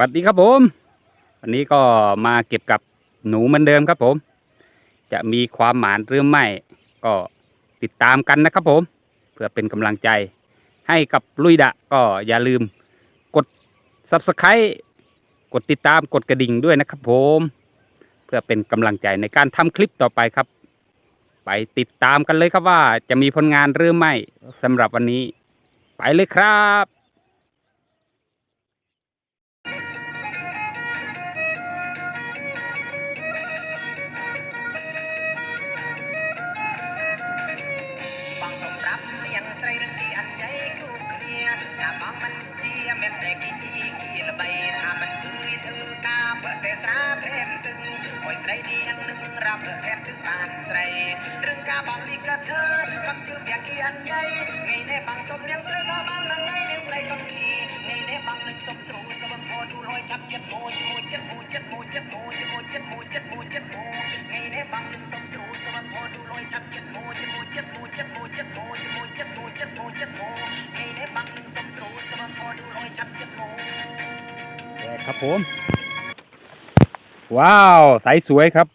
วัสดีครับผม วันนี้ก็มาเก็บกับหนูเหมือนเดิมครับผม จะมีความหมานหรือไม่ก็ติดตามกันนะครับผม เพื่อเป็นกำลังใจ ให้กับลุยดะก็อย่าลืมกด subscribe กดติดตามกดกระดิ่งด้วยนะครับผม เพื่อเป็นกำลังใจในการทำคลิปต่อไปครับ ไปติดตามกันเลยครับว่าจะมีผลงานหรือไม่สำหรับวันนี้ ไปเลยครับ ស្រីនាងនឹងរាប់ថែមទឹកបានស្រីរឿងការបងនេះក៏ធ្វើកំជឿពាក់គីអញ្ញៃនេះនេះបងសុំនាងស្រីក៏បាននឹងនេះនាងស្រីកំគីនេះនេះបងនឹងសុំស្រួលសុំអូទូរយចាប់ចិត្តមួយមួយចិត្តមួយចិត្តមួយចិត្តមួយមួយចិត្តមួយចិត្តមួយចិត្តមួយនេះនេះបងនឹងសុំស្រួលសុំអូទូរយចាប់ចិត្តមួយមួយចិត្តមួយចិត្តមួយចិត្តមួយមួយចិត្តមួយចិត្តមួយចិត្តមួយនេះនេះបងនឹងសុំស្រួលសុំអូទូរយចាប់ចិត្តមួយครับผม ว้าวใสสวยครับ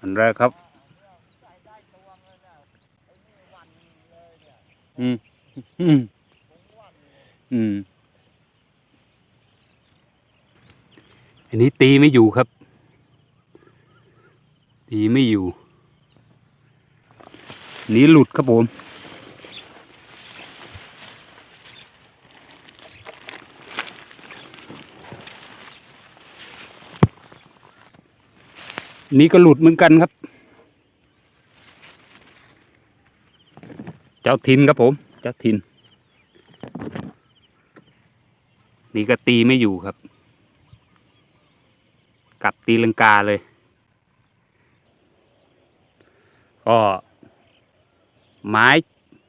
อันแรกครับ อืม อืม อืม อันนี้ตีไม่อยู่ครับ ตีไม่อยู่ นี้หลุดครับผม นี่ก็หลุดเหมือนกันครับ เจ้าทินครับผม เจ้าทิน นี่ก็ตีไม่อยู่ครับ กลับตีลังกาเลย ก็ ไม้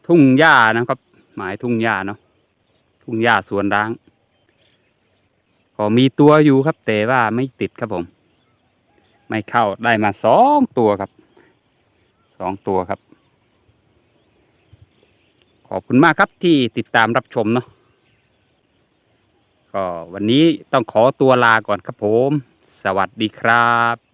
ทุ่งหญ้านะครับ ไม้ทุ่งหญ้าเนาะ ทุ่งหญ้าสวนร้าง ก็มีตัวอยู่ครับ แต่ว่าไม่ติดครับผม ไม่เข้าได้มาสองตัวครับสองตัวครับ ขอบคุณมากครับที่ติดตามรับชมเนาะก็วันนี้ต้องขอตัวลาก่อนครับผม สวัสดีครับ